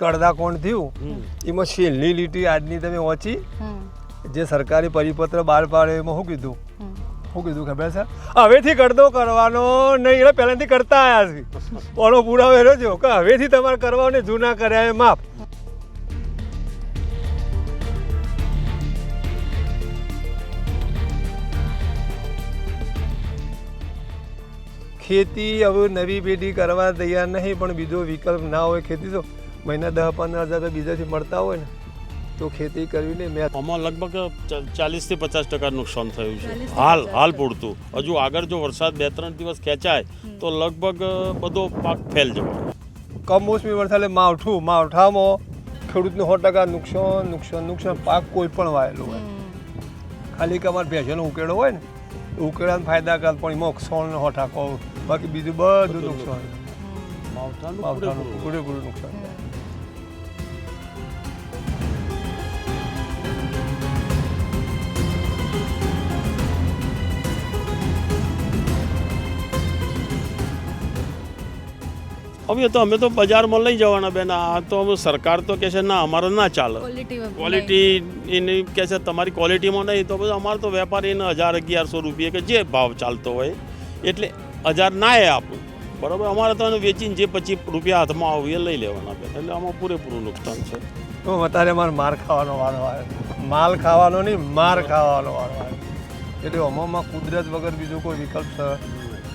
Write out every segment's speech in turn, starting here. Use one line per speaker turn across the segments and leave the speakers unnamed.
કડદા કોણ થયું? એમાં છેલ્લી લીટી આજની તમે વાંચી? જે સરકારી પરિપત્ર બહાર પાડે એમાં શું કીધું? શું કીધું ખબર છે? હવેથી કડદો કરવાનો નહીં એટલે પહેલાંથી કરતા આવ્યા છે. ઓનો પુરાવો એનો જો કે હવેથી તમારે કરવાનો જૂના કર્યા એ માફ. ખેતી હવે નવી પેઢી કરવા તૈયાર નહીં પણ બીજો વિકલ્પ ના હોય ખેતી તો મહિના દસ પંદર હજાર તો બીજાથી મળતા હોય ને તો ખેતી કરવી નહીં મેં
આમાં લગભગ ચાલીસથી પચાસ ટકા નુકસાન થયું છે. હાલ હાલ પૂરતું. હજુ આગળ જો વરસાદ બે ત્રણ દિવસ ખેંચાય તો લગભગ બધો પાક ફેલ જવાનો.
કમોસમી વરસાદ એટલે માવઠું માવઠામાં ખેડૂતને સો ટકા નુકસાન નુકસાન નુકસાન પાક કોઈ પણ વાયેલો હોય. ખાલી કે અમારે ભેંસોનો ઉકેળો હોય ને ઉકેળાને ફાયદાકાર પણ એમાં સોળનો સો ટાકો બાકી બીજું બધું નુકસાન.
માવઠાનું. પૂરેપૂરું.
નુકસાન.
હવે તો અમે તો બજારમાં લઈ જવાના બેન. આ તો હવે સરકાર તો કહે છે ના અમારે ના ચાલે.
ક્વોલિટી
ક્વોલિટી એની કહે છે તમારી ક્વોલિટીમાં નહીં. તો પછી અમારે તો વેપારીને હજાર અગિયારસો રૂપિયા કે જે ભાવ ચાલતો હોય એટલે હજાર ના એ આપું. બરાબર? અમારે તો એને વેચીને જે પછી રૂપિયા હાથમાં આવે એ લઈ લેવાના બેન. એટલે આમાં પૂરેપૂરું નુકસાન છે.
તો અત્યારે મારે માર ખાવાનો વારો આવે. માલ ખાવાનો નહીં માર ખાવાનો વારો આવે. એટલે અમામાં કુદરત વગર બીજો કોઈ વિકલ્પ છે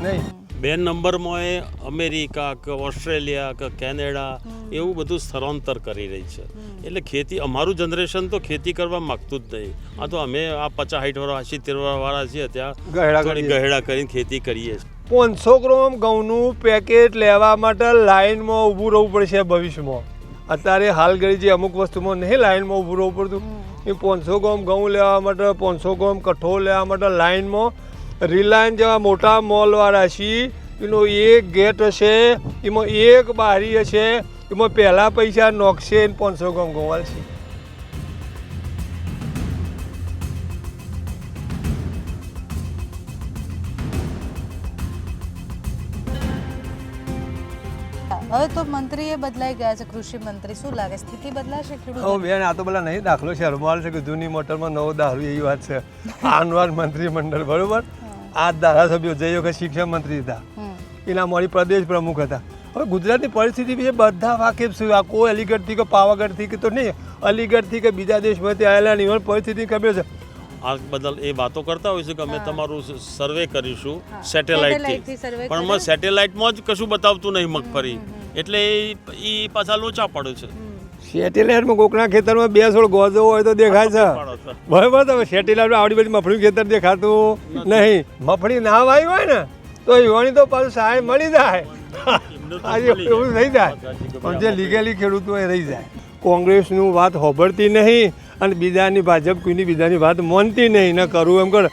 નહીં.
બે નંબરમાં એ અમેરિકા કે ઓસ્ટ્રેલિયા કે કેનેડા એવું બધું સ્થળાંતર કરી રહી છે. એટલે ખેતી અમારું જનરેશન તો ખેતી કરવા માગતું જ નહીં. આ તો અમે આ પચાસ સાઠ વર્ષ સિત્તેર વાળા છીએ ત્યાં
ગહેડા.
કરીને ખેતી કરીએ છીએ.
પાંચસો ગ્રામ ઘઉંનું પેકેટ લેવા માટે લાઇનમાં ઊભું રહેવું પડશે ભવિષ્યમાં. અત્યારે હાલ ઘડી જે અમુક વસ્તુમાં નહીં લાઇનમાં ઊભું રહેવું પડતું. એ પાંચસો ગ્રામ ઘઉં લેવા માટે પાંચસો ગ્રામ કઠોળ લેવા માટે લાઈનમાં રિલાયન્સ જેવા મોટા મોલવાળા છીએ એનો એક ગેટ હશે એમાં એક બારી હશે એમાં પહેલાં પૈસા નોખશે ને પાંચસો ઘઉં આવશે
હવે તો મંત્રી એ બદલાઈ ગયા છે કૃષિ મંત્રી. શું લાગે સ્થિતિ બદલાશે ખેડૂતો
બેન આ તો પેલા નહીં દાખલો છે. હરમાલ છે કે જૂની મોટરમાં નવો દારૂ એવી વાત છે. આનવાર મંત્રીમંડળ બરોબર? આ ધારાસભ્યો જે વખત શિક્ષણ મંત્રી હતા. એના મારી પ્રદેશ પ્રમુખ હતા. હવે ગુજરાતની પરિસ્થિતિ વિશે બધા વાકેફ છે. આ કોઈ અલીગઢથી કે પાવાગઢથી કે તો નહીં અલીગઢથી કે બીજા દેશમાંથી આવેલા નહીં. પરિસ્થિતિ ખબર છે.
આ બદલ એ વાતો કરતા હોય છે કે અમે તમારું સર્વે કરીશું સેટેલાઇટથી.
સેટેલાઇટથી
પણ અમે સેટેલાઇટમાં જ કશું બતાવતું નહીં મગફળી. એટલે એ પાછા લોચા પડે છે.
સેટેલાઇટમાં કોકના ખેતરમાં બે સોળ ગોજો હોય તો દેખાય છે. બરાબર તમે સેટેલાઇટમાં આવડી બધી મફળી ખેતર દેખાતું નહીં. મફળી ના વાવી હોય ને તો એવાની તો પાછું સહાય મળી જાય. આજે એવું થઈ જાય. પણ જે લીગેલી ખેડૂતો એ રહી જાય. કોંગ્રેસનું વાત હોબળતી નહીં અને બીજાની ભાજપ કોઈની બીજાની વાત માનતી નહીં. ને કરવું એમ કર.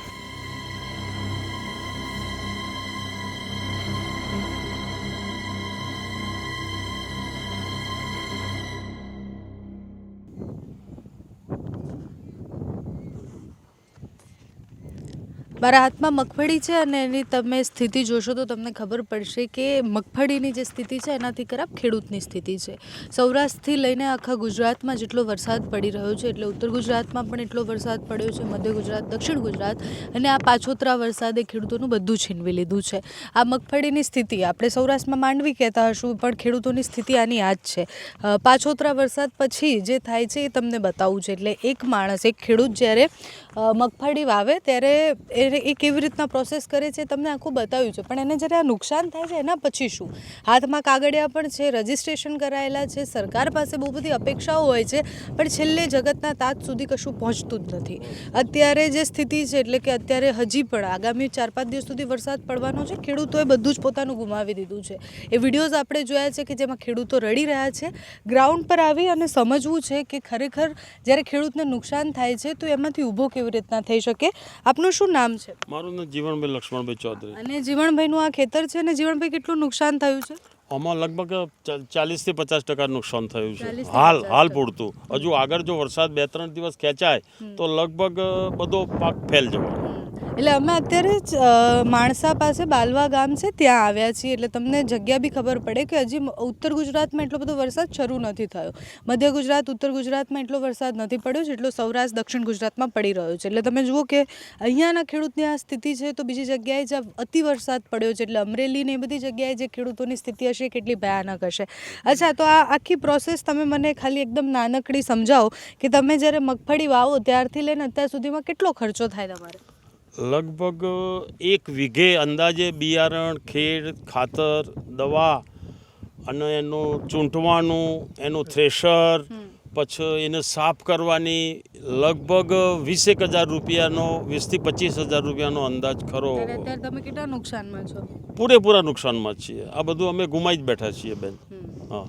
મારા હાથમાં મગફળી છે અને એની તમે સ્થિતિ જોશો તો તમને ખબર પડશે કે મગફળીની જે સ્થિતિ છે એનાથી ખરાબ ખેડૂતની સ્થિતિ છે. સૌરાષ્ટ્રથી લઈને આખા ગુજરાતમાં જેટલો વરસાદ પડી રહ્યો છે, એટલે ઉત્તર ગુજરાતમાં પણ એટલો વરસાદ પડ્યો છે, મધ્ય ગુજરાત, દક્ષિણ ગુજરાત અને આ પાછોતરા વરસાદે ખેડૂતોનું બધું છીનવી લીધું છે. આ મગફળીની સ્થિતિ આપણે સૌરાષ્ટ્રમાં માંડવી કહેતા હશું, પણ ખેડૂતોની સ્થિતિ આની આ જ છે પાછોતરા વરસાદ પછી જે થાય છે એ તમને બતાવવું છે. એટલે એક માણસ, એક ખેડૂત જ્યારે મગફળી વાવે ત્યારે એ એ કેવી રીતના પ્રોસેસ કરે છે તમને આખું બતાવ્યું છે. પણ એને જ્યારે આ નુકસાન થાય છે, એના પછી શું? હાથમાં કાગળિયા પણ છે રજિસ્ટ્રેશન કરાયેલા છે, સરકાર પાસે બહુ બધી અપેક્ષાઓ હોય છે, પણ છેલ્લે જગતના તાત સુધી કશું પહોંચતું જ નથી. અત્યારે જે સ્થિતિ છે, એટલે કે અત્યારે હજી પણ આગામી ચાર પાંચ દિવસ સુધી વરસાદ પડવાનો છે, ખેડૂતોએ બધું જ પોતાનું ગુમાવી દીધું છે. એ વિડીયોઝ આપણે જોયા છે કે જેમાં ખેડૂતો રડી રહ્યા છે, ગ્રાઉન્ડ પર આવી અને સમજવું છે કે ખરેખર જ્યારે ખેડૂતને નુકસાન થાય છે, તો એમાંથી ઊભો કેવી રીતના થઈ શકે? આપનું શું નામ છે?
મારું નામ જીવનભાઈ લક્ષ્મણભાઈ ચૌધરી.
અને જીવણભાઈનું આ ખેતર છે અને જીવણભાઈ કેટલું નુકસાન થયું છે?
આમાં લગભગ ચાલીસથી પચાસ ટકા નુકસાન થયું છે. હાલ હાલ પૂરતું. હજુ આગળ જો વરસાદ બે ત્રણ દિવસ ખેંચાય તો લગભગ બધો પાક ફેલ જવાનો.
એટલે અમે અત્યારે જ માણસા પાસે બાલવા ગામ છે, ત્યાં આવ્યા છીએ. એટલે તમને જગ્યા બી ખબર પડે કે હજી ઉત્તર ગુજરાતમાં એટલો બધો વરસાદ શરૂ નથી થયો. મધ્ય ગુજરાત, ઉત્તર ગુજરાતમાં એટલો વરસાદ નથી પડ્યો જેટલો સૌરાષ્ટ્ર, દક્ષિણ ગુજરાતમાં પડી રહ્યો છે. એટલે તમે જુઓ કે અહીંયાના ખેડૂતની આ સ્થિતિ છે તો બીજી જગ્યાએ જ્યાં અતિ વરસાદ પડ્યો છે. એટલે અમરેલી ને એ બધી જગ્યાએ જે ખેડૂતોની સ્થિતિ હશે કેટલી ભયાનક હશે. અચ્છા, તો આ આખી પ્રોસેસ તમે મને ખાલી એકદમ નાનકડી સમજાવો કે તમે જ્યારે મગફળી વાવો ત્યારથી લઈને અત્યાર સુધીમાં કેટલો ખર્ચો થાય તમારે?
લગભગ એક વીઘે અંદાજે બિયારણ ખેડ ખાતર દવા અને એનું ચૂંટવાનું એનું થ્રેશર પછી એને સાફ કરવાની લગભગ વીસેક હજાર રૂપિયાનો વીસથી પચીસ હજાર રૂપિયાનો અંદાજ ખરો.
તમે કેટલા નુકસાનમાં છો?
પૂરેપૂરા નુકસાનમાં જ છીએ. આ બધું અમે ગુમાઈ જ બેઠા છીએ બેન. હા.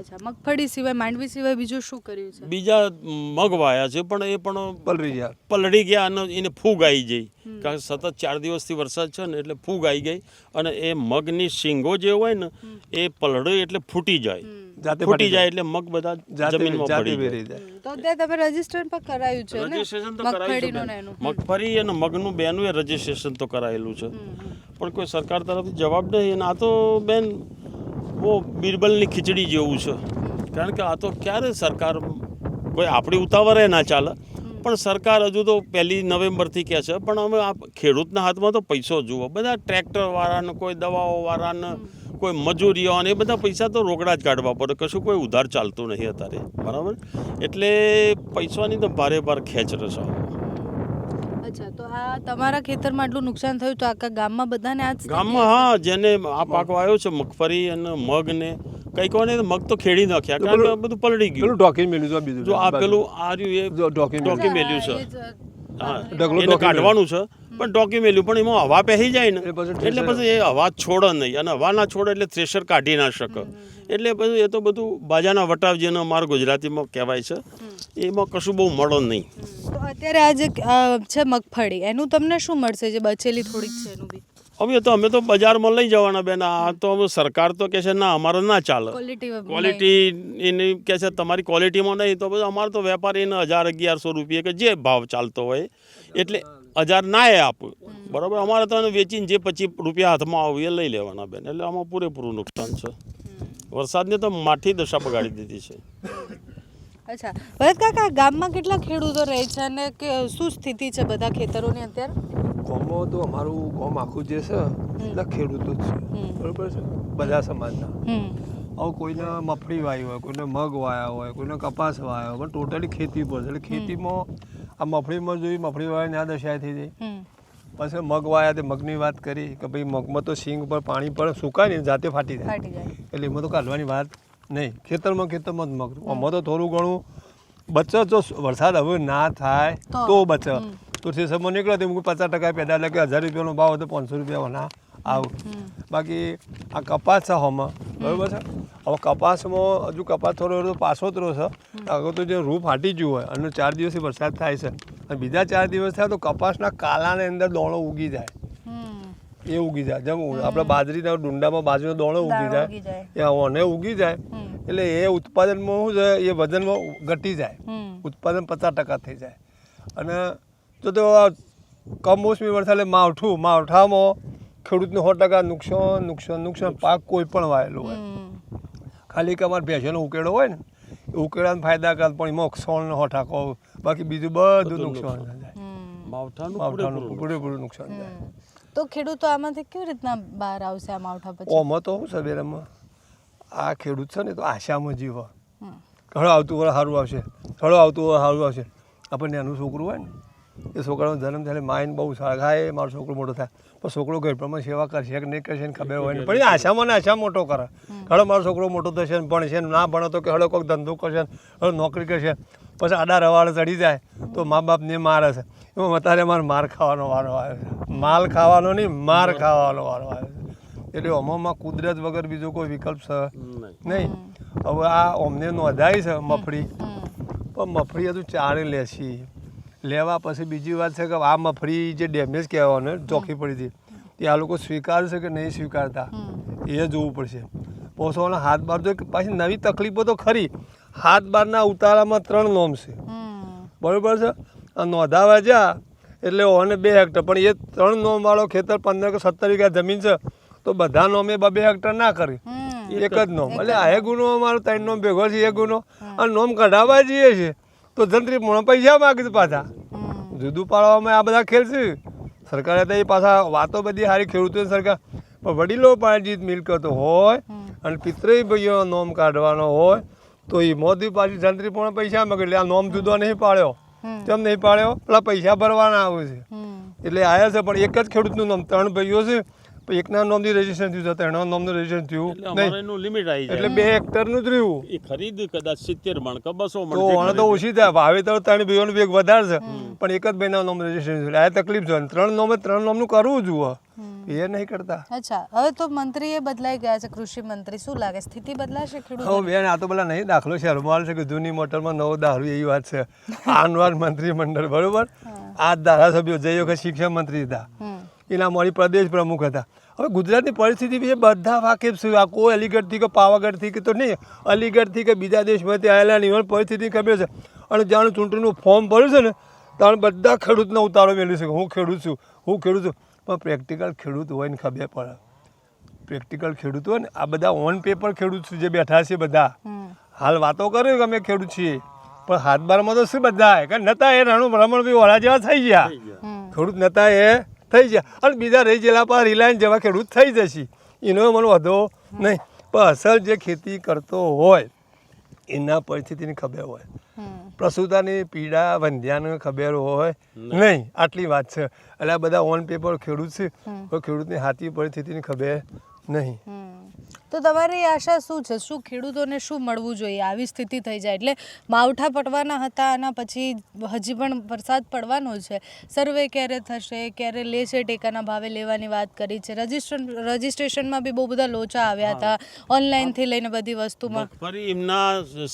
અચ્છા મગફળી સિવાય માંડવી સિવાય બીજું શું કર્યું છે?
બીજા મગ વાયા છે પણ એ પણ
પલળી ગયા.
પલળી ગયા અને એને ફૂગ આવી ગઈ. કારણ કે સતત ચાર દિવસથી વરસાદ છે ને એટલે ફૂગ આવી ગઈ અને એ મગની શીંગો જે હોય ને એ પલળે એટલે ફૂટી જાય.
જાતે
ફૂટી જાય એટલે મગ બધા જમીનમાં પડી જાય.
જાય.
તો તમે રજીસ્ટ્રેશન પણ કરાયું છે
રજીસ્ટ્રેશન તો કરાયું છે મગફળી અને મગનું બેનું એ રજીસ્ટ્રેશન તો કરાયેલું છે. પણ કોઈ સરકાર તરફથી જવાબ નહીં અને આ તો બેન બહુ બિરબલની ખીચડી જેવું છે. કારણ કે આ તો ક્યારે સરકાર કોઈ આપણી ઉતાવળે ના ચાલે. પણ સરકાર હજુ તો પહેલી નવેમ્બરથી કહે છે, પણ અમે આ ખેડૂતના હાથમાં તો પૈસો જુઓ. બધા ટ્રેક્ટરવાળાને, કોઈ દવાઓવાળાને, કોઈ મજૂરીઓ અને એ બધા પૈસા તો રોકડા જ કાઢવા પડે. કશું કોઈ ઉધાર ચાલતું નહીં અત્યારે. બરાબર? એટલે પૈસાની તો ભારે ભાર ખેંચ રહેશે
અચ્છા તો આ તમારા ખેતરમાં આટલું નુકસાન થયું તો આખા ગામમાં બધાને આ જ સ્થિતિ
ગામમાં હા જેને આ પાક આવ્યો છે મગફળી અને મગ ને કઈ કોને મગ તો ખેડી નાખ્યા કારણ કે બધું પલળી
પેલું
ગયું
ઢોકી મેલ્યું છે બીજું
જો આ પેલું આ રહ્યું એ
ઢોકી મેલ્યું.
છે. હા.
ઢગલો
કાઢવાનું છે. પણ ટોકી મેલ્યું. પણ એમાં હવા પહેરી જાય ને. એટલે પછી એ હવા છોડે નહીં. અને હવા ના છોડે એટલે થ્રેશર કાઢી ના શકે. એટલે પછી એ તો બધું બાજાના વટાવ જેને અમારા ગુજરાતીમાં કહેવાય છે. એમાં કશું બહુ મળો નહીં.
અત્યારે આ જે છે મગફળી એનું તમને શું મળશે? જે બચેલી થોડીક છે એનું બી.
હવે તો અમે તો બજારમાં લઈ જવાના બેન. આ તો હવે સરકાર તો કહે છે ના અમારે ના ચાલે.
ક્વોલિટી
ક્વોલિટી એની કહે છે તમારી ક્વોલિટીમાં નહીં. તો પછી અમારે તો વેપારીને હજાર અગિયારસો રૂપિયા કે જે ભાવ ચાલતો હોય. એટલે હજાર ના એ આપું. બરાબર? અમારે તો વેચીને જે પચીસ રૂપિયા હાથમાં આવે એ લઈ લેવાના બેન. એટલે આમાં પૂરેપૂરું નુકસાન છે. વરસાદને તો માઠી દશા બગાડી દીધી છે.
અચ્છા. ભરત કાકા ગામમાં કેટલા ખેડૂતો રહે છે અને કે શું સ્થિતિ છે બધા ખેતરોની અત્યારે?
ગામમાં તો અમારું ગામ આખું જે છે એટલા ખેડૂતો જ છે બરાબર છે? બધા સમાજના.
હમ.
હવે કોઈને મફળી વાવી હોય કોઈને મગ વાયા હોય કોઈને કપાસ વાયા હોય પણ ટોટલી ખેતી પર છે. એટલે ખેતીમાં આ મફળીમાં જોઈ મગફળી વાળાને આ દશા થઈ જાય પછી મગ વાયા તે મગની વાત કરી કે ભાઈ મગમાં તો સિંગ પર પાણી પણ સુકાય ને જાતે ફાટી જાય. એટલે એમાં તો કાઢવાની વાત નહીં. ખેતરમાં ખેતરમાં જ મગ. આમાં તો થોડું ઘણું બચત જો વરસાદ હવે ના થાય
તો.
બચત. તો થેસરમાં નીકળે તો પચાસ ટકા પેદા એટલે કે હજાર રૂપિયાનો ભાવ હતો પાંચસો રૂપિયા ના. આવું. બાકી આ કપાસ છે હમાં. બરાબર છે? હવે કપાસમાં હજુ કપાસ થોડો થોડો પાછોતરો છે. આગળ તો જે રૂ ફાટી ગયું હોય અને ચાર દિવસથી વરસાદ થાય છે. અને બીજા ચાર દિવસ થાય તો કપાસના કાલાની અંદર દોણો ઉગી જાય. એ ઉગી જાય. જેમ આપણે બાજરીના ડુંડામાં બાજરીનો દોણો ઉગી જાય. એ ઓને ઉગી જાય. એટલે એ ઉત્પાદનમાં શું છે? એ વજનમાં ઘટી જાય. ઉત્પાદન પચાસ ટકા થઈ જાય. અને જો તો કમોસમી વરસાદ એટલે માવઠું માવઠામાં ખેડૂતને સો ટકા નુકસાન નુકસાન નુકસાન પાક કોઈ પણ વાયેલો હોય. ખાલી કે અમારે ભેંસોનો ઉકેડો હોય ને એ ઉકેળાને ફાયદાકાર પણ એમાં સોળનો સો ટકો બાકી બીજું બધું નુકસાન. જાય
માવઠાનું પૂરેપૂરું
નુકસાન. જાય
તો ખેડૂતો આમાંથી કેવી રીતના બહાર આવશે આ માવઠા પછી?
ઓમાં તો શું સવેરામાં. આ ખેડૂત છે ને તો આશામાં જીવો
હળો
ઘણો આવતું વર્ષ સારું આવશે. ઘણો આવતું વર્ષ સારું આવશે. આપણને એનું છોકરું હોય ને એ છોકરાનો જન્મ થાય માઇન માઇન્ડ બહુ સારા. થાય મારો છોકરો મોટો થાય. છોકરો ઘર પ્રમાણે સેવા કરશે કે નહીં કરશે ને ખબર હોય નહીં પણ આશામાં ને આશા મોટો કરે. હળો મારો છોકરો મોટો થશે ને ભણશે ને ના ભણે તો કે હળો કોઈક ધંધો કરશે હળો નોકરી કરશે. પછી આડા રવાડે ચડી જાય તો મા બાપને મારે છે. એમાં અત્યારે મારે માર ખાવાનો વારો આવે છે. માલ ખાવાનો નહીં માર ખાવાનો વારો આવે છે. એટલે અમોમાં કુદરત વગર બીજો કોઈ વિકલ્પ છે?
નહીં.
નહીં. હવે આ અમને નોંધાય છે મફળી. પણ મફળી હજુ ચારે લેશી. લેવા પછી બીજી વાત છે કે આ મફળી જે ડેમેજ કહેવાનો ચોખ્ખી પડી હતી તે આ લોકો સ્વીકારશે કે નહીં સ્વીકારતા. એ જોવું પડશે. પોસવાના હાથ બાર તો પાછી નવી તકલીફો તો ખરી. હાથ બારના ઉતારામાં ત્રણ નોમ છે. બરાબર છે? આ નોંધાવા જ્યાં એટલે ઓને બે હેક્ટર પણ એ ત્રણ નોમવાળો ખેતર પંદર કે સત્તર વીઘા જમીન છે તો બધા નોમે બે હેક્ટર ના કરી. એક જ નોમ એટલે આ ગુનો અમારો? ત્રણ નોમ ભેગો છે એ ગુનો. અને નોમ કઢાવવા જઈએ છે. તો જંત્રી પણ પૈસા માગે છે પાછા. જુદું પાડવામાં આ બધા ખેલ છે. સરકારે તો એ પાછા વાતો બધી સારી ખેડૂતો સરકાર પણ વડીલો પાજી મિલકતો હોય અને પિતૃય ભાઈઓ નોમ કાઢવાનો હોય તો એ મોદી પાછી જંત્રી પણ પૈસા માગે એટલે આ નોમ જુદો નહીં પાડ્યો. કેમ નહીં પાડ્યો? પેલા પૈસા ભરવાના આવે છે. એટલે આયા છે પણ એક જ ખેડૂતનું નામ ત્રણ ભાઈઓ છે. એકના નામથી રજીસ્ટ્રેશન થયું છે ત્રણના નામનું રજીસ્ટ્રેશન થયું.
એટલે
નહીં
એનું લિમિટ આવી
એટલે બે હેક્ટરનું જ રહ્યું.
એ ખરીદ કદાચ સિત્તેર મણ કે બસો મણ
તો
જે
તો ઓછી થાય. વાવેતર ત્રણ ભાઈઓનું વેગ વધારે છે. પણ એક જ બેના નામ રજીસ્ટ્રેશન થયું. આ તકલીફ છે. ત્રણ નામે ત્રણ નામનું કરવું જુઓ એ નહીં કરતા.
અચ્છા. હવે તો મંત્રીએ બદલાઈ ગયા છે. કૃષિ મંત્રી શું લાગે? સ્થિતિ બદલાશે ખેડૂતો
હવે બેન આ તો પેલા નહીં દાખલો છે. હરમાલ છે કે જૂની મોટરમાં નવો દારૂ એવી વાત છે. આનવાર મંત્રીમંડળ બરોબર? આ ધારાસભ્યો જઈ વખત શિક્ષણ મંત્રી હતા. એના મારી પ્રદેશ પ્રમુખ હતા. હવે ગુજરાતની પરિસ્થિતિ વિશે બધા વાકેફ છે. આ કોઈ અલીગઢથી કે પાવાગઢથી કે તો નહીં અલીગઢથી કે બીજા દેશમાંથી આવેલા નહીં પરિસ્થિતિ ખબર છે. અને જાણે ચૂંટણીનું ફોર્મ ભર્યું છે ને ત્યારે બધા ખેડૂતનો ઉતારો મેળવી છે હું ખેડૂત છું હું ખેડૂત છું. પણ પ્રેક્ટિકલ ખેડૂત હોય ને ખબર પડે. પ્રેક્ટિકલ ખેડૂત હોય ને આ બધા ઓન પેપર ખેડૂત છે જે બેઠા છે બધા. હાલ વાતો કરે કે અમે ખેડૂત છીએ. પણ હાથ બારમાં તો શું બધા કે નતા એ રણુ બી વાળા જેવા થઈ ગયા. ખેડૂત નતા એ થઈ જાય અને બીજા રહી ગયેલા પર રિલાયન્સ જેવા ખેડૂત થઈ જશે. એનો મને વધો નહીં. પણ અસલ જે ખેતી કરતો હોય એના પરિસ્થિતિની ખબર હોય. પ્રસુતાની પીડા વંધ્યાની ખબર હોય નહીં. આટલી વાત છે. એટલે આ બધા ઓન પેપર ખેડૂત છે. તો ખેડૂતની હાથી પરિસ્થિતિની ખબર નહીં.
તો તમારી આશા શું છે? શું ખેડૂતોને શું મળવું જોઈએ? આવી સ્થિતિ થઈ જાય એટલે માવઠા પડવાના હતા અને પછી હજી પણ વરસાદ પડવાનો છે. સર્વે ક્યારે થશે? ક્યારે લેશે ટેકાના ભાવે લેવાની વાત કરી છે? રજિસ્ટ્રેશન રજિસ્ટ્રેશનમાં બી બહુ બધા લોચા આવ્યા હતા. ઓનલાઈનથી લઈને બધી વસ્તુમાં.
ફરી એમના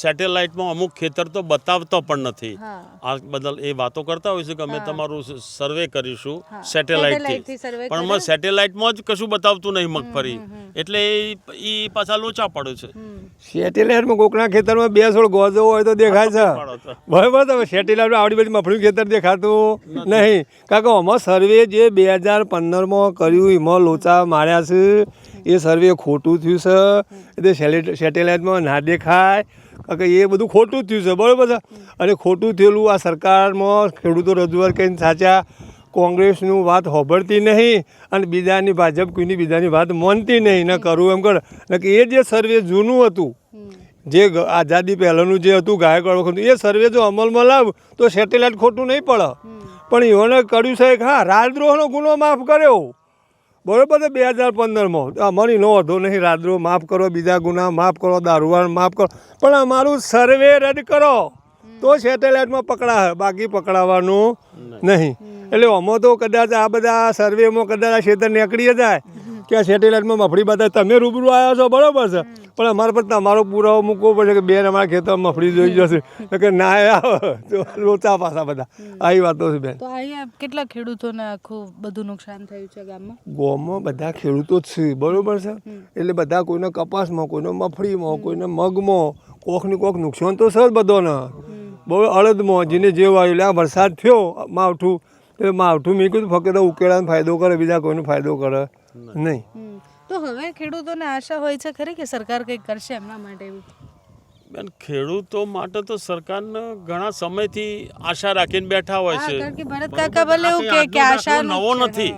સેટેલાઇટમાં અમુક ખેતર તો બતાવતો પણ નથી. આ બદલ એ વાતો કરતા હોય છે કે અમે તમારું સર્વે કરીશું. સેટેલાઇટથી. પણ સેટેલાઇટમાં જ કશું બતાવતું નહીં મગફળી. એટલે એ પાછા લોચા પડે છે.
સેટેલાઇટમાં કોકના ખેતરમાં બે સોળ ગોજો હોય તો દેખાય છે. બરાબર તમે સેટેલાઇટમાં આવડી બધી મફળી ખેતર દેખાતું નહીં. કારણ કે આમાં સર્વે જે બે હજાર પંદરમાં કર્યું એમાં લોચા માર્યા છે. એ સર્વે ખોટું થયું છે. એટલે સેટેલાઇટમાં ના દેખાય. કારણ કે એ બધું ખોટું જ થયું છે. બરાબર છે? અને ખોટું થયેલું આ સરકારમાં ખેડૂતો રજૂઆત કરીને સાચા કોંગ્રેસનું વાત હોભળતી નહીં અને બીજાની ભાજપ કોઈની બીજાની વાત માનતી નહીં. ને કરવું એમ કર. કે એ જે સર્વે જૂનું હતું જે આઝાદી પહેલાંનું જે હતું ગાયકવાડ વખત એ સર્વે જો અમલમાં લાવ તો સેટેલાઇટ ખોટું નહીં પડે. પણ એઓને કર્યું છે કે હા રાજદ્રોહનો ગુનો માફ કર્યો. બરોબર છે બે હજાર પંદરમાં. અમારી નો વધો નહીં રાજદ્રોહ માફ કરો બીજા ગુના માફ કરો દારૂવાણ માફ કરો. પણ અમારું સર્વે રદ કરો. તો સેટેલાઇટમાં પકડાશે બાકી પકડાવાનું નહીં. એટલે આમાં તો કદાચ આ બધા સર્વેમાં કદાચ આ ક્ષેત્ર નીકળી જાય. કે આ સેટેલાઇટમાં મફળી બતાવે તમે રૂબરૂ આવ્યા છો બરોબર છે. પણ અમારે પણ તમારો પુરાવો મૂકવો પડશે કે બેન અમારા ખેતરમાં મફળી જોઈ જશે. કે ના આવે. તો લોચા પાછા બધા. આવી વાતો છે બેન.
તો અહીંયા કેટલા ખેડૂતોને આખું બધું નુકસાન થયું છે ગામમાં?
ગામમાં બધા ખેડૂતો જ છે બરોબર છે. એટલે બધા કોઈને કપાસમાં કોઈને મફળીમાં કોઈને મગમાં. કોક ને કોક નુકસાન તો છે જ બધોને. બહુ અડદમાં જેને જે વાયુ એટલે આ વરસાદ થયો માવઠું. એટલે માવઠું મેં કીધું ફક્ત ઉકેલાને ફાયદો કરે બીજા કોઈનો ફાયદો કરે. નહીં.
તો હવે ખેડૂતોને આશા હોય છે ખરી કે સરકાર કંઈક કરશે એમના માટે
બેન ખેડૂતો માટે તો સરકારને ઘણા સમયથી આશા રાખીને બેઠા હોય છે.
ભરત કાકા ભલે એવું કે કે
આશા નવો નથી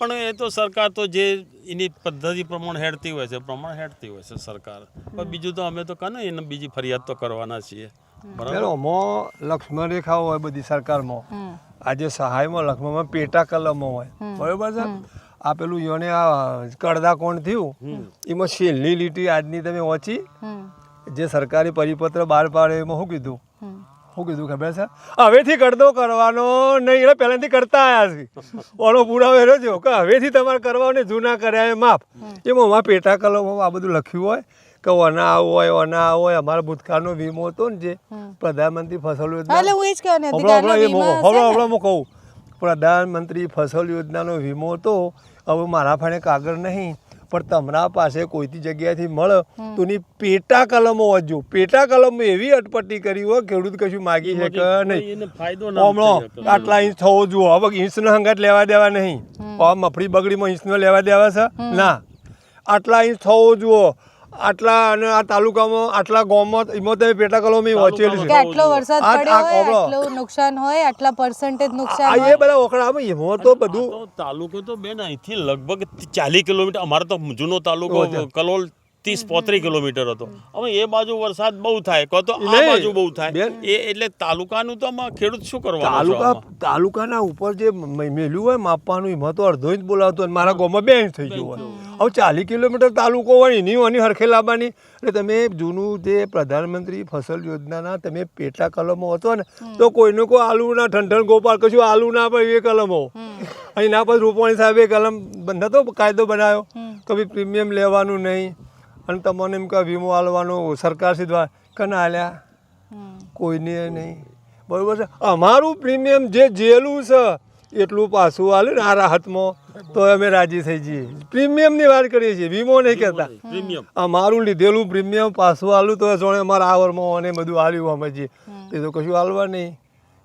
પણ એ તો સરકાર તો જે એની પદ્ધતિ પ્રમાણે હેડતી હોય છે પ્રમાણે હેડતી હોય છે સરકાર. પણ બીજું તો અમે તો કાને એને બીજી ફરિયાદ તો કરવાના છીએ.
ચાલો લક્ષ્મણ રેખા હોય બધી સરકારમાં. આજે સહાયમાં લક્ષ્મણમાં પેટા કલમો હોય. બરોબર છે? આ પેલું યોને આ કડદા કોણ થયું? એમાં છેલ્લી લીટી આજની તમે
ઓછી
જે સરકારી પરિપત્ર બહાર પાડે એમાં શું કીધું? શું કીધું ખબર છે? હવેથી કરદો કરવાનો નહીં એટલે પહેલાંથી કરતા આવ્યા છે. ઓનો પુરાવો એનો જો કે હવેથી તમારે કરવાનો ને જૂના કર્યા એ માફ. એમાં પેટા કલમો આ બધું લખ્યું હોય. કે ઓના આવું હોય ઓના હોય અમારા ભૂતકાળનો વીમો હતો ને જે પ્રધાનમંત્રી ફસલ યોજના.
એટલે હું એ જ કહેવાની હતી
હમણાં
ને?
હું કહું પ્રધાનમંત્રી ફસલ યોજનાનો વીમો હતો હવે મારા ફાણે કાગળ નહીં પણ તમારા પાસે કોઈથી જગ્યાએથી મળે તો એની પેટા કલમો વાંચજો. પેટા કલમ એવી અટપટી કરી હોય ખેડૂત કશું માગી છે કે નહીં.
એને ફાયદો
હમણો આટલા ઇંચ થવો જુઓ. હવે ઇંચનો હંગાટ લેવા દેવા નહીં. મફળી બગડીમાં ઇંચનો લેવા દેવા છે? ના. આટલા ઇંચ થવો જુઓ. આટલા અને આ તાલુકામાં આટલા ગામમાં એમાં તમે પેટા કલમ વાંચેલી છે.
આટલો વરસાદ પડ્યો હોય. આટલું નુકસાન હોય આટલા પર્સન્ટેજ નુકસાન હોય એ
બધા ઓકડા આવે એમાં તો બધું
તાલુકો તો બેન અહીંથી લગભગ ચાલીસ કિલોમીટર અમારો તો જૂનો તાલુકો. કલોલ ત્રીસ પોત્રીસ કિલોમીટર હતો. હવે એ બાજુ વરસાદ બહુ થાય કહો તો આ બાજુ બહુ થાય.
બેન.
એ એટલે તાલુકાનું તો આમાં ખેડૂત શું કરવા
તાલુકા તાલુકાના ઉપર જે મેલ્યું હોય માપવાનું એમાં તો અડધો જ બોલાવતો મારા ગામમાં બે ઇંચ થઈ ગયું હોય. હવે ચાલીસ કિલોમીટર તાલુકો હોય એની ઓની હરખે લાવવાની. એટલે તમે જૂનું જે પ્રધાનમંત્રી ફસલ યોજનાના તમે પેટા કલમો હતો ને તો કોઈને કોઈ આલુના ઠંઠણ ગોપાલ કશું આલુ ના પડે એ કલમો. અહીં ના પછી રૂપાણી સાહેબે કલમ નતો કાયદો બનાવ્યો. કે ભાઈ પ્રીમિયમ લેવાનું નહીં. અને તમને એમ કે વીમો આલવાનો સરકાર સીધવા કે ના
આલ્યા.
કોઈને નહીં. બરાબર છે? અમારું પ્રીમિયમ જે જેલું છે એટલું પાછું આલે ને આ રાહતમાં તો અમે રાજી થઈ જઈએ. પ્રીમિયમની વાત કરીએ છીએ વીમો નહીં કહેતા.
પ્રીમિયમ.
અમારું લીધેલું પ્રીમિયમ પાછું આલું તો જોણે અમારા આવરમાં અને બધું આવ્યું અમે જે. એ તો કશું હાલવા નહીં.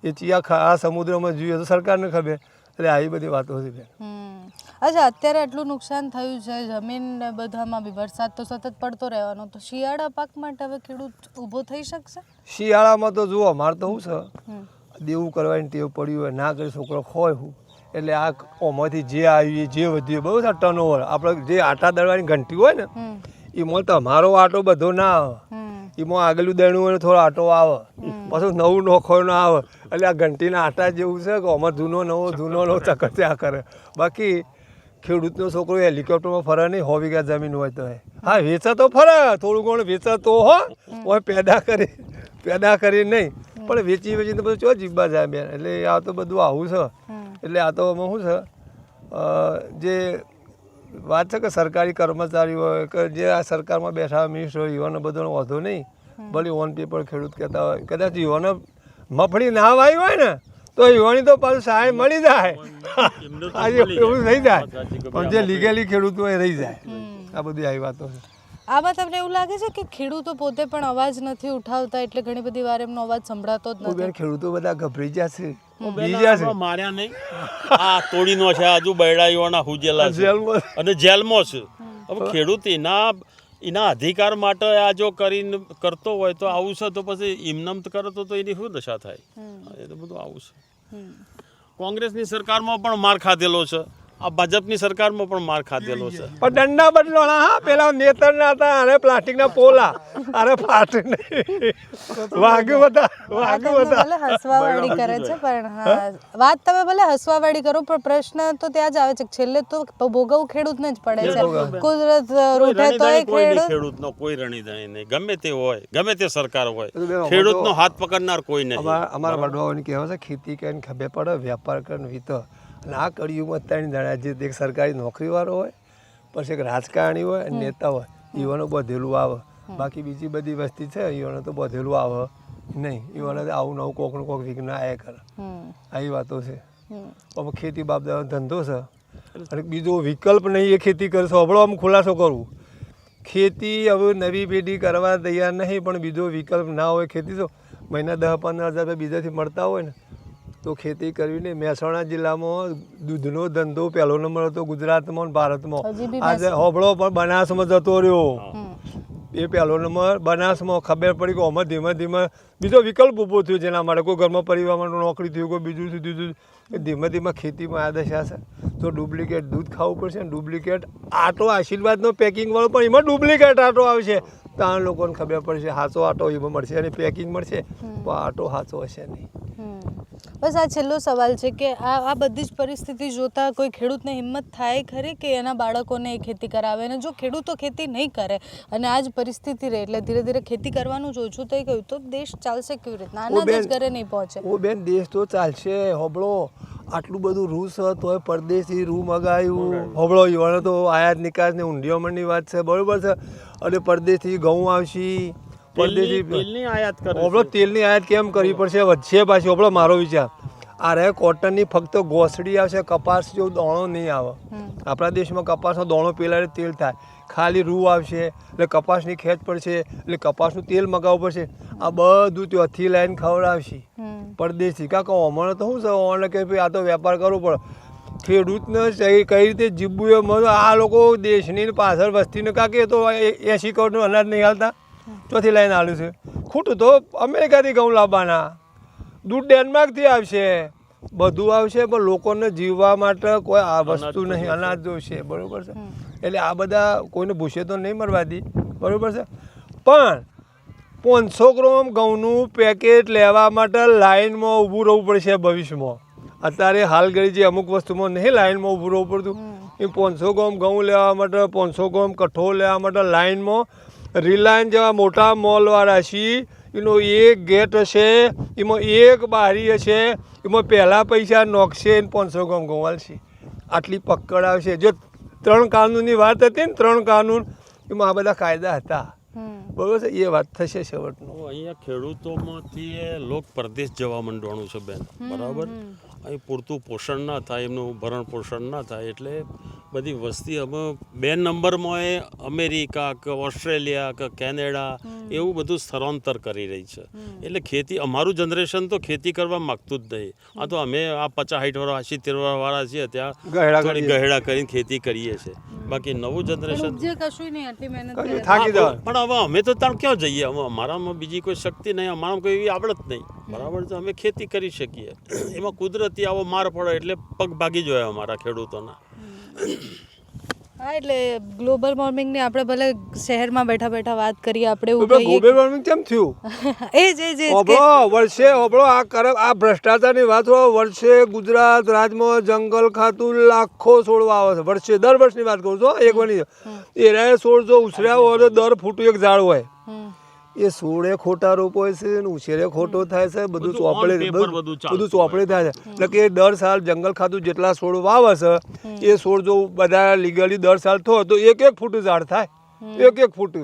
એ ચિયા ખા આ સમુદ્રમાં જોઈએ તો સરકારને ખબર. એટલે આવી બધી વાતો હતી બેન.
અચ્છા અત્યારે આટલું નુકસાન થયું છે જમીન ને બધામાં બી વરસાદ તો સતત પડતો રહેવાનો. તો શિયાળા પાક માટે હવે ખેડૂત ઊભો થઈ શકશે?
શિયાળામાં તો જુઓ અમારે તો શું છે? દેવું કરવાની ટેવ પડ્યું હોય ના કરી છોકરો ખોય હું. એટલે આ ઓમાંથી જે આવ્યું જે વધ્યું બહુ છે ટર્ન ઓવર આપણે જે આટા દળવાની ઘંટી હોય ને એમાં તમારો આટો બધો ના આવે. એમાં આગલું દેણું હોય ને થોડો આટો આવે. પાછું નવું નોખો ના આવે. એટલે આ ઘંટીના આટા જેવું છે કે અમારે જૂનો નવો જૂનો નવો ચક્કર ત્યાં કરે. બાકી ખેડૂતનો છોકરો હેલિકોપ્ટરમાં ફરે નહીં હોવી ગયા જમીન હોય તો હા વેચા તો ફરે થોડું ઘણું વેચા તો હો હોય પેદા કરી પેદા કરી નહીં. પણ વેચી વેચીને બધું ચો જીબા જાય બેન. એટલે આ તો બધું આવું છે. એટલે આ તો અમે શું છે? જે વાત છે કે સરકારી કર્મચારી હોય કે જે આ સરકારમાં બેઠા મિનિસ્ટર હોય યુવાનો બધાનો વાંધો નહીં. ભલે ઓન પેપર ખેડૂત કહેતા હોય. કદાચ યુવાનો મફળી ના વાવી હોય ને તો યુવાની તો પાછું સહાય મળી જાય. આજે એવું
જાય.
થઈ જાય પણ જે લીગેલી ખેડૂત હોય એ રહી જાય. આ બધી આવી વાતો છે.
આમાં તમને એવું લાગે છે કે ખેડૂતો પોતે પણ અવાજ નથી ઉઠાવતા? એટલે ઘણી બધી વાર એમનો અવાજ સંભળાતો જ નથી.
ખેડૂતો બધા ગભરી જશે
માર્યા નહીં. આ તોડીનો છે આજુ બૈડાઈઓના હુજેલા છે.
જેલમાં.
અને જેલમાં છે. હવે ખેડૂત એના એના અધિકાર માટે આ જો કરીને કરતો હોય તો આવું છે તો પછી ઇમનમ કરતો તો એની શું દશા થાય? એ તો બધું આવું છે. કોંગ્રેસની સરકારમાં પણ માર ખાધેલો છે. આ ભાજપની સરકારમાં પણ માર ખાધેલો છે.
પણ દંડા બદલોણા હા પેલા નેતરના હતા અરે પ્લાસ્ટિકના પોલા અરે ફાટે નહીં. વાગ્યું બધા વાગ્યું બધા.
હસવાવાળી કરે છે પણ હા વાત તમે ભલે હસવાવાળી કરો પણ પ્રશ્ન તો ત્યાં જ આવે છે છેલ્લે તો ભોગવવું ખેડૂતને જ પડે છે. કુદરત રૂઠે તોય ખેડૂત
ખેડૂતનો કોઈ રણીધણી નહીં. ગમે તે હોય ગમે તે સરકાર હોય.
ખેડૂત નો
ખેડૂતનો હાથ પકડનાર કોઈ નહીં.
અમારા વડવાઓની કહેવાય છે ખેતી કરીને ખભે પડે વેપાર કરીને વીત. અને આ કળિયુગમાં ત્રણ જણા જે એક સરકારી નોકરીવાળો હોય પછી એક રાજકારણી હોય અને નેતા હોય. ઈવાનો બધેલું આવે. બાકી બીજી બધી વસ્તી છે ઈવાનો તો બધેલું આવે. નહીં ઈવાનો તો આવું નવું કોકનું કોક વિઘ્ન આયા કરે. આવી વાતો છે. અમે ખેતી બાબતનો ધંધો છે. અને બીજો વિકલ્પ નહીં એ ખેતી કરશો હમણાં આમ ખુલાસો કરું. ખેતી હવે નવી પેઢી કરવા તૈયાર નહીં પણ બીજો વિકલ્પ ના હોય ખેતી તો મહિના દસ પંદર હજાર રૂપિયા બીજાથી મળતા હોય ને તો ખેતી કરીને મહેસાણા જિલ્લામાં દૂધનો ધંધો પહેલો નંબર હતો ગુજરાતમાં અને ભારતમાં. આજે હોબળો પણ બનાસમાં જતો રહ્યો. એ પહેલો નંબર બનાસમાં ખબર પડી કે આમાં ધીમે ધીમે બીજો વિકલ્પ ઊભો થયો જેના માટે કોઈ ઘરમાં પરિવારમાં નોકરી થયું કોઈ બીજું થયું. એ ધીમે ધીમે ખેતીમાં આ દશા છે. તો ડુપ્લિકેટ દૂધ ખાવું પડશે ને ડુપ્લિકેટ આટો આશીર્વાદનો પેકિંગ વાળો પણ એમાં ડુપ્લિકેટ આટો આવશે. તો આ લોકોને ખબર પડશે સાચો આટો એમાં મળશે અને પેકિંગ મળશે. પણ આટો સાચો હશે નહીં.
બસ આ છેલ્લો સવાલ છે કે આ આ બધી જ પરિસ્થિતિ જોતા કોઈ ખેડૂતને હિંમત થાય ખરી કે એના બાળકોને એ ખેતી કરાવે? અને જો ખેડૂતો ખેતી નહીં કરે અને આ જ પરિસ્થિતિ રહે એટલે ધીરે ધીરે ખેતી કરવાનું જ ઓછું થઈ ગયું તો દેશ ચાલશે કેવી રીતના આના જ ઘરે નહીં પહોંચે.
ઓ બેન દેશ તો ચાલશે હોબળો. આટલું બધું રૂ છે તોય પરદેશી રૂ મગાયું. હોબળો યુવાનો તો આયાત નિકાસ ને ઊંડિયામણની વાત છે બરોબર છે? અને પરદેશી ઘઉં આવશે પરદેશી
તેલની આયાત કરે
હોબળો તેલની આયાત કેમ કરવી પડશે? વધશે પાછી હોબળો મારો વિચાર. આ રહે કોટનની ફક્ત ગોસડી આવશે કપાસ જેવું દોણો નહીં આવે. આપણા દેશમાં કપાસનો દોણો પેલા તેલ થાય. ખાલી રૂ આવશે એટલે કપાસની ખેત પડશે એટલે કપાસનું તેલ મગાવવું પડશે. આ બધું ત્યાંથી લાઈન ખવડાવશે.
પરદેશથી
કાં કાંક હમણાં તો શું છે? હમણાં કે ભાઈ આ તો વેપાર કરવો પડે. ખેડૂતને કઈ રીતે જીવવું એ મને આ લોકો દેશની પાછળ વસ્તીને કાંક તો એસી કરોડનું અનાજ નહીં હાલતા. ચોથી લાઈન આલ્યું છે. ખોટું તો અમેરિકાથી ઘઉં લાવવાના. દૂધ ડેનમાર્કથી આવશે. બધું આવશે પણ લોકોને જીવવા માટે કોઈ આ વસ્તુ નહીં. અનાજ જોશે. બરોબર છે. એટલે આ બધા કોઈને ભૂસે તો નહીં મરવા દી. બરાબર છે? પણ પાંચસો ગ્રામ ઘઉંનું પેકેટ લેવા માટે લાઇનમાં ઊભું રહેવું પડશે ભવિષ્યમાં. અત્યારે હાલ ઘડી જે અમુક વસ્તુમાં નહીં લાઇનમાં ઊભું રહેવું પડતું. એ પાંચસો ગ્રામ ઘઉં લેવા માટે પાંચસો ગ્રામ કઠોળ લેવા માટે લાઇનમાં રિલાયન્સ જેવા મોટા મોલવાળા છીએ એનો એક ગેટ હશે એમાં એક બારી હશે એમાં પહેલાં પૈસા નોખશે ને પાંચસો ગ્રામ ઘઉં હાલશે આટલી પકડ આવશે. જો ત્રણ કાનૂનની વાત હતી ને ત્રણ કાનૂન એમાં આ બધા કાયદા હતા. બરોબર છે? એ વાત થશે છેવટનું.
અહીંયા ખેડૂતોમાંથી એ લોક પરદેશ જવા માંડવાનું છે બેન. બરાબર? અહીં પૂરતું પોષણ ના થાય એમનું ભરણ પોષણ ના થાય એટલે બધી વસ્તી હવે બે નંબરમાં એ અમેરિકા કે ઓસ્ટ્રેલિયા કે કેનેડા એવું બધું સ્થળાંતર કરી રહી છે. એટલે ખેતી અમારું જનરેશન તો ખેતી કરવા માગતું જ નહીં. આ તો અમે આ પચાસ સાઠ વાળા સિત્તેર વાળા છીએ ત્યાં
ગહેડા
કરીને ખેતી કરીએ છીએ. બાકી નવું જનરેશન. પણ હવે અમે તો ત્યાં ક્યાં જઈએ? હવે અમારામાં બીજી કોઈ શક્તિ નહીં અમારામાં કોઈ એવી આવડત નહીં. બરાબર છે? અમે ખેતી કરી શકીએ. એમાં કુદરતી આવો માર પડે એટલે પગ ભાગી જાય અમારા ખેડૂતોના.
હા એટલે ગ્લોબલ વોર્મિંગની આપણે ભલે શહેરમાં બેઠા બેઠા વાત કરીએ આપણે
ગ્લોબલ વોર્મિંગ કેમ થયું?
એ જ એ જ એ
ઓબળો વર્ષે ઓબળો આ કરે આ ભ્રષ્ટાચારની વાત હોય વર્ષે ગુજરાત રાજમાં જંગલ ખાતું લાખો છોડવા આવે છે. વર્ષે દર વર્ષની વાત કરું છું એક વાની એરાએ છોડ જો ઉછર્યા હોય તો દર ફૂટું એક ઝાડ હોય. એ સોળે ખોટા રોપાય છે ને ઉછેરે ખોટો થાય છે બધું ચોપડે બધું ચોપડે થાય છે. એટલે કે દર સાલ જંગલ ખાતું જેટલા છોડ વાવે છે એ છોડ જો બધા લીગલી દર સાલ થયો તો એક એક ફૂટ ઝાડ થાય. એક એક ફૂટ.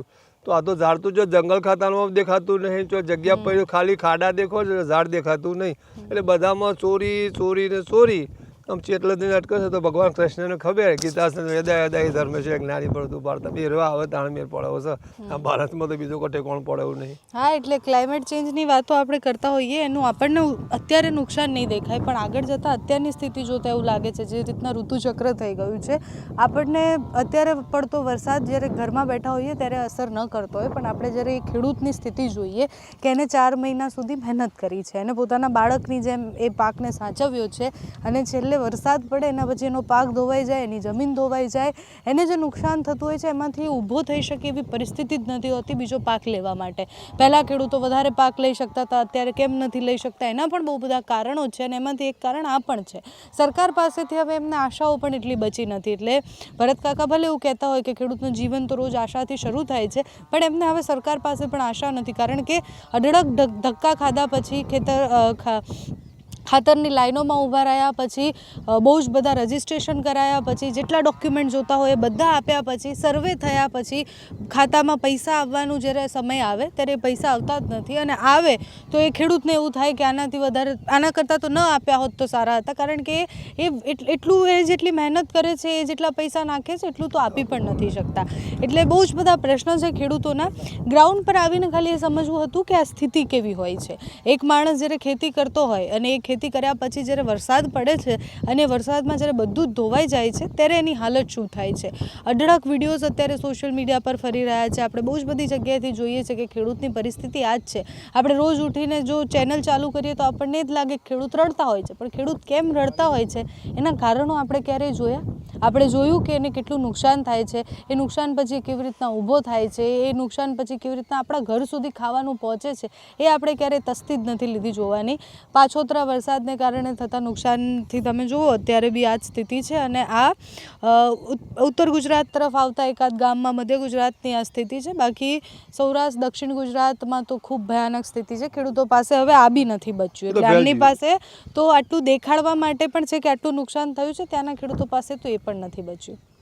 તો આ તો ઝાડ તો જો જંગલ ખાતાનું દેખાતું નહીં જો જગ્યા પર ખાલી ખાડા દેખો ઝાડ દેખાતું નહીં. એટલે બધામાં ચોરી ચોરી ને ચોરી. આમ ચેટલે દિન અટકશે તો ભગવાન કૃષ્ણને ખબર ગીતા વેદા વેદા એ ધર્મ છે જ્ઞાની પડતું ભારત બે રેવા આવે, તાણ મેર પડે છે. આ ભારતમાં તો બીજો કોટે કોણ પડે નહીં.
હા, એટલે ક્લાઇમેટ ચેન્જની વાતો આપણે કરતા હોઈએ, એનું આપણને અત્યારે નુકસાન નહીં દેખાય, પણ આગળ જતાં અત્યારની સ્થિતિ જોતા એવું લાગે છે, જે રીતના ઋતુચક્ર થઈ ગયું છે. આપણને અત્યારે પડતો વરસાદ જ્યારે ઘરમાં બેઠા હોઈએ ત્યારે અસર ન કરતો હોય, પણ આપણે જ્યારે એ ખેડૂતની સ્થિતિ જોઈએ કે એને ચાર મહિના સુધી મહેનત કરી છે, એને પોતાના બાળકની જેમ એ પાકને સાચવ્યો છે, અને છેલ્લે વરસાદ પડે, એના પછી એનો પાક ધોવાઈ જાય, એની જમીન ધોવાઈ જાય, એને જે નુકસાન થતું હોય છે, એમાંથી ઊભો થઈ શકે એવી પરિસ્થિતિ જ નથી હોતી બીજો પાક લેવા માટે. પહેલાં ખેડૂતો વધારે પાક લઈ શકતા હતા, અત્યારે કેમ નથી લઈ શકતા, એના પણ બહુ બધા કારણો છે અને એમાંથી એક કારણ આ પણ છે. સરકાર પાસેથી હવે એમને આશાઓ પણ એટલી બચી નથી, એટલે ભરત કાકા ભલે એવું કહેતા હોય કે ખેડૂતનું જીવન તો રોજ આશાથી શરૂ થાય છે, પણ એમને હવે સરકાર પાસે પણ આશા નથી, કારણ કે અઢળક ધક્કા ખાધા પછી ખેતર ખા ખાતરની લાઈનોમાં ઊભા રહ્યા પછી બહુ જ બધા રજિસ્ટ્રેશન કરાયા પછી, જેટલા ડોક્યુમેન્ટ જોતા હોય એ બધા આપ્યા પછી, સર્વે થયા પછી ખાતામાં પૈસા આવવાનું જ્યારે સમય આવે ત્યારે પૈસા આવતા જ નથી અને આવે તો એ ખેડૂતને એવું થાય કે આનાથી વધારે, આના કરતાં તો ન આપ્યા હોત તો સારા હતા. કારણ કે એ એટલું એ જેટલી મહેનત કરે છે, એ જેટલા પૈસા નાખે છે, એટલું તો આપી પણ નથી શકતા. એટલે બહુ જ બધા પ્રશ્નો છે ખેડૂતોના. ગ્રાઉન્ડ પર આવીને ખાલી એ સમજવું હતું કે આ સ્થિતિ કેવી હોય છે. એક માણસ જ્યારે ખેતી કરતો હોય અને એ ખેતી કર્યા પછી જ્યારે વરસાદ પડે છે અને વરસાદમાં જ્યારે બધું ધોવાઈ જાય છે, ત્યારે એની હાલત શું થાય છે? અઢળક વિડીયોઝ અત્યારે સોશિયલ મીડિયા પર ફરી રહ્યા છે. આપણે બહુ જ બધી જગ્યાએથી જોઈએ છે કે ખેડૂતની પરિસ્થિતિ આ જ છે. આપણે રોજ ઉઠીને જો ચેનલ ચાલુ કરીએ તો આપણને જ લાગે ખેડૂત રડતા હોય છે. પણ ખેડૂત કેમ રડતા હોય છે? એના કારણો આપણે ક્યારેય જોયા? આપણે જોયું કે એને કેટલું નુકસાન થાય છે એ નુકસાન પછી કેવી રીતના ઊભો થાય છે એ નુકસાન પછી કેવી રીતના આપણા ઘર સુધી ખાવાનું પહોંચે છે એ આપણે ક્યારેય તસ્તી જ નથી લીધી જોવાની. પાછોતરા વરસાદને કારણે થતા નુકસાનથી તમે જુઓ અત્યારે બી આ જ સ્થિતિ છે અને આ ઉત- ઉત્તર ગુજરાત તરફ આવતા એકાદ ગામમાં મધ્ય ગુજરાતની આ સ્થિતિ છે. બાકી સૌરાષ્ટ્ર દક્ષિણ ગુજરાતમાં તો ખૂબ ભયાનક સ્થિતિ છે. ખેડૂતો પાસે હવે આ બી નથી બચ્યું. એટલે આમની પાસે તો આટલું દેખાડવા માટે પણ છે કે આટલું નુકસાન થયું છે ત્યાંના ખેડૂતો પાસે તો એ પણ નથી બચ્યું.